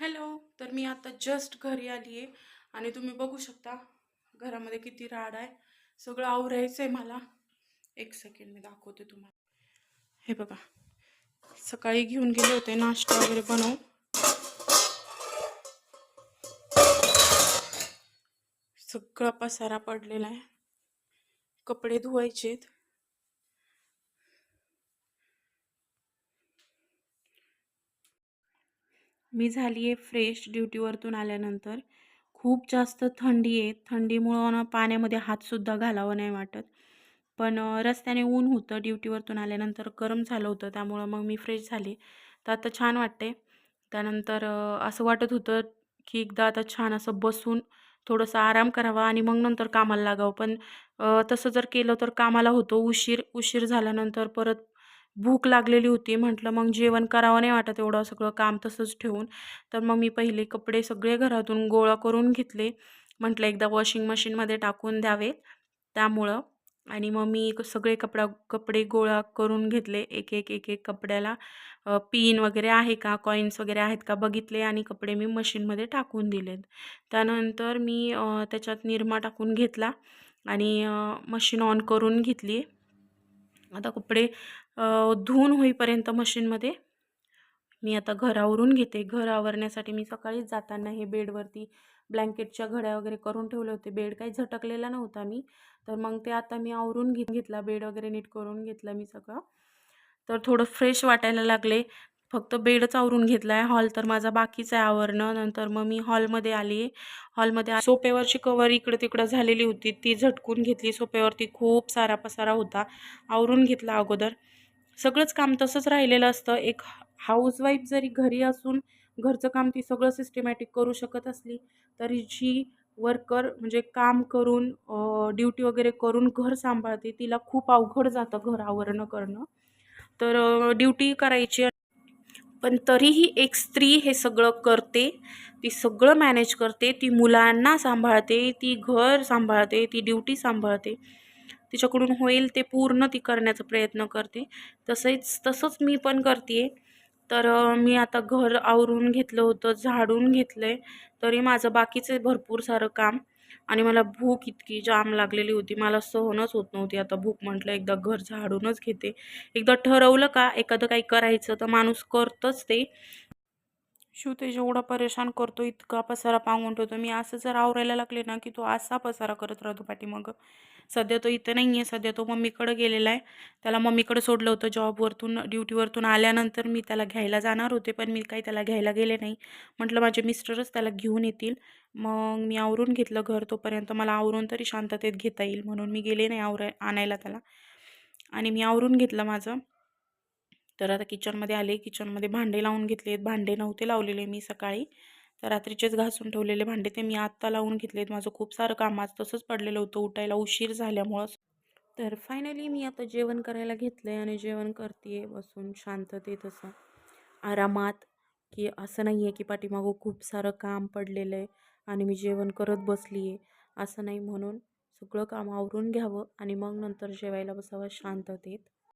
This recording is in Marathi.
हॅलो तर मी आता जस्ट घरी आली आहे आणि तुम्ही बघू शकता घरामध्ये किती राड आहे. सगळं आवरायचं आहे मला. एक सेकंड मी दाखवते तुम्हाला. हे बघा सकाळी घेऊन गेले होते नाश्ता वगैरे बनवून. सगळा पसारा पडलेला आहे. कपडे धुवायचेत. मी झाली आहे फ्रेश ड्युटीवरतून आल्यानंतर. खूप जास्त थंडी आहे. थंडीमुळं ना पाण्यामध्ये हातसुद्धा घालावं नाही वाटत. पण रस्त्याने ऊन होतं ड्युटीवरतून आल्यानंतर. गरम झालं होतं त्यामुळं मग मी फ्रेश झाले. तर आता छान वाटते त्यानंतर असं वाटत होतं की एकदा आता छान असं बसून थोडंसं आराम करावा आणि मग नंतर कामाला लागावं. पण तसं जर केलं तर कामाला होतो. उशीर उशीर झाल्यानंतर परत भूक लागलेली होती. म्हटलं मग जेवण करावं नाही वाटत एवढं सगळं काम तसंच ठेवून. तर मग मी पहिले कपडे सगळे घरातून गोळा करून घेतले. म्हटलं एकदा वॉशिंग मशीनमध्ये टाकून द्यावे त्यामुळं. आणि मग मी सगळे कपडा कपडे गोळा करून घेतले. एक एक एक एक कपड्याला पिन वगैरे आहे का? कॉईन्स वगैरे आहेत का? बघितले आणि कपडे मी मशीनमध्ये टाकून दिलेत. त्यानंतर मी त्याच्यात निरमा टाकून घेतला आणि मशीन ऑन करून घेतली. आता कपडे धुवून होईपर्यंत मशीनमध्ये. मी आता घर आवरून घेते. घर आवरण्यासाठी मी सकाळीच जाताना हे बेडवरती ब्लँकेटच्या घड्या वगैरे करून ठेवले होते. बेड काही झटकलेला नव्हता मी. तर मग ते आता मी आवरून घेत घेतला. बेड वगैरे नीट करून घेतला मी सगळं. तर थोडं फ्रेश वाटायला लागले. फक्त बेडच आवरून घेतला आहे हॉल तर माझा बाकीच आहे आवरणं. नंतर मग मी हॉलमध्ये आली. हॉलमध्ये आ- कवर इकडं तिकडं झालेली होती. ती झटकून घेतली. सोप्यावरती खूप सारा पसारा होता. आवरून घेतला अगोदर. सगळंच काम तसंच राहिलेलं असतं. एक हाऊसवाईफ जरी घरी असून घरचं काम ती सगळं सिस्टमॅटिक करू शकत असली तरी जी वर्कर म्हणजे काम करून ड्युटी वगैरे करून घर सांभाळते तिला खूप अवघड जातं घर आवरणं करणं. तर ड्युटी करायची पण तरीही एक स्त्री हे सगळं करते ती सगळं मॅनेज करते ती मुलांना सांभाळते ती घर सांभाळते ती ड्युटी सांभाळते. तिच्याकडून होईल ते पूर्ण ती करण्याचा प्रयत्न करते. तसेच तसंच मी पण करते तर मी आता घर आवरून घेतलं होतं झाडून घेतलं आहे तरी माझं बाकीचं आहे भरपूर सारं काम. आणि मला भूक इतकी जाम लागलेली होती. मला सहनच होत नव्हती. आता भूक म्हटलं एकदा घर झाडूनच घेते. एकदा ठरवलं का एखादं काही करायचं तर माणूस करतच ते. शिव ते जेवढा परेशान करतो इतका पसारा पांगून ठेवतो. मी असं जर आवरायला लागले ना की तो असा पसारा करत राहतो पाठीमागं सध्या तो इथं नाही आहे सध्या तो मम्मीकडं गेलेला आहे. त्याला मम्मीकडं सोडलं होतं जॉबवरतून ड्युटीवरतून आल्यानंतर मी त्याला घ्यायला जाणार होते पण मी काही त्याला घ्यायला गेले नाही. म्हटलं माझे मिस्टरच त्याला घेऊन येतील. मग मी आवरून घेतलं घर तोपर्यंत. मला आवरून तरी शांततेत घेता येईल म्हणून मी गेले नाही आवराय आणायला त्याला. आणि मी आवरून घेतलं माझं. तर आता किचनमध्ये आले किचनमध्ये भांडे लावून घेतलेत. भांडे नव्हते लावलेले मी सकाळी. तर रात्रीचेच घासून ठेवलेले भांडे ते मी आत्ता लावून घेतलेत. माझं खूप सारं काम आज तसंच पडलेलं होतं. उठायला उशीर झाल्यामुळं. तर फायनली मी आता जेवण करायला घेतलं आहे आणि जेवण करते बसून शांततेत असं आरामात की असं नाही आहे की पाठीमागं खूप सारं काम पडलेलं आहे आणि मी जेवण करत बसली आहे असं नाही म्हणून सगळं काम आवरून घ्यावं आणि मग नंतर जेवायला बसावं शांततेत.